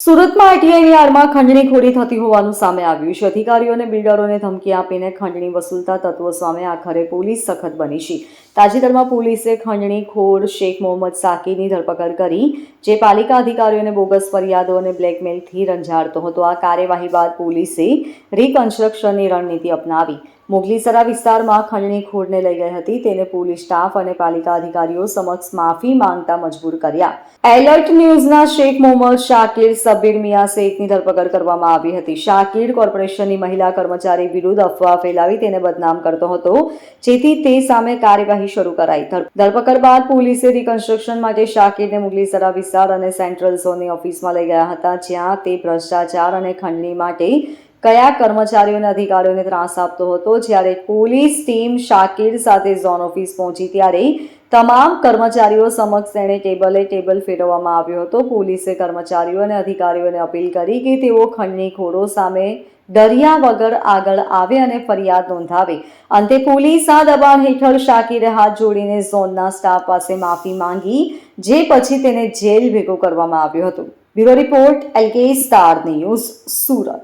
સુરતમાં આઈટીઆઈની આડમાં ખંડણીખોરી થતી હોવાનું સામે આવ્યું. છે અધિકારીઓને, બિલ્ડરોને ધમકી આપીને ખંડણી વસૂલતા તત્વો સામે આખરે પોલીસ સખત બની છે. તાજેતરમાં પોલીસે ખંડણીખોર શેખ મોહમ્મદ સાકીની ધરપકડ કરી, જે પાલિકા અધિકારીઓને બોગસ ફરિયાદો અને બ્લેકમેલથી રંજાડતો હતો. આ કાર્યવાહી બાદ પોલીસે રિકન્સ્ટ્રક્શનની રણનીતિ અપનાવી. મોગલીસરા વિસ્તારમાં ખંડણીખોરને લઈ ગઈ હતી. તેને પોલીસ સ્ટાફ અને પાલિકા અધિકારીઓ સમક્ષ માફી માંગતા મજબૂર કર્યા. એલર્ટ ન્યૂઝના શેખ મોહમ્મદ શાકીર, સબીર મિયા શેખની ધરપકડ કરવામાં આવી હતી. શાકીર કોર્પોરેશનની મહિલા કર્મચારી વિરુદ્ધ અફવા ફેલાવી તેને બદનામ કરતો હતો, જેથી તે સામે કાર્યવાહી શરૂ કરાઈ. ધરપકડ બાદ પોલીસે રિકન્સ્ટ્રક્શન માટે શાકીરને મુગલીસરા વિસ્તાર અને સેન્ટ્રલ ઝોનની ઓફિસમાં લઈ ગયા હતા, જ્યાં તે ભ્રષ્ટાચાર અને ખંડણી માટે કયા કર્મચારીઓને, અધિકારીઓને ત્રાસ આપતો હતો? જ્યારે પોલીસ ટીમ શાકિર સાથે ઝોન ઓફિસ પહોંચી, ત્યારે તમામ કર્મચારીઓ સમક્ષ તેણે ટેબલે ટેબલ ફેરવવામાં આવ્યો હતો. પોલીસે કર્મચારીઓ અને અધિકારીઓને અપીલ કરી કે તેઓ ખંડણીખોરો સામે ડર્યા વગર આગળ આવે અને ફરિયાદ નોંધાવે. અંતે પોલીસ આ દબાણ હેઠળ શાકિરે હાથ જોડીને ઝોનના સ્ટાફ પાસે માફી માંગી, જે પછી તેને જેલ ભેગો કરવામાં આવ્યો હતો. Bureau report, L K star news Surat.